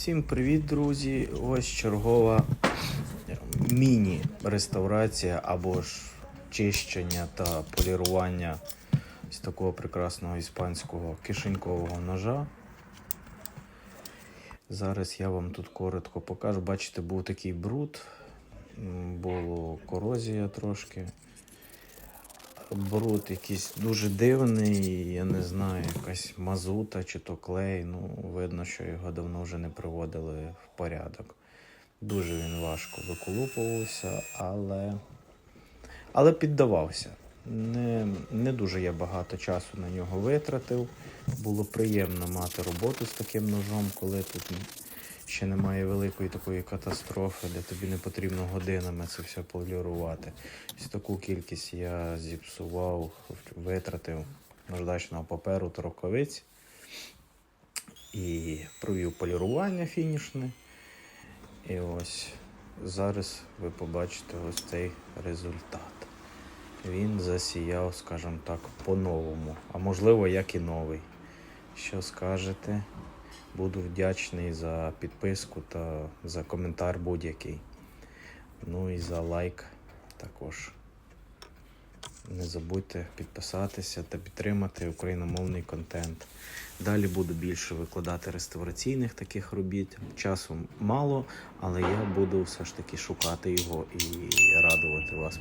Всім привіт, друзі! Ось чергова міні-реставрація або ж чищення та полірування з такого прекрасного іспанського кишенькового ножа. Зараз я вам тут коротко покажу. Бачите, був такий бруд, була корозія трошки. Бруд якийсь дуже дивний, я не знаю, якась мазута чи то клей. Ну, видно, що його давно вже не приводили в порядок. Дуже він важко виколупувався, але, але піддавався. Не, не дуже я багато часу на нього витратив. Було приємно мати роботу з таким ножом, коли тут ще немає великої такої катастрофи, де тобі не потрібно годинами це все полірувати. Ось таку кількість я зіпсував, витратив наждачного паперу та рукавиць і провів полірування фінішне. І ось зараз ви побачите ось цей результат. Він засіяв, скажімо так, по-новому, а можливо, як і новий. Що скажете? Буду вдячний за підписку та за коментар будь-який. Ну і за лайк також. Не забудьте підписатися та підтримати україномовний контент. Далі буду більше викладати реставраційних таких робіт. Часу мало, але я буду все ж таки шукати його і радувати вас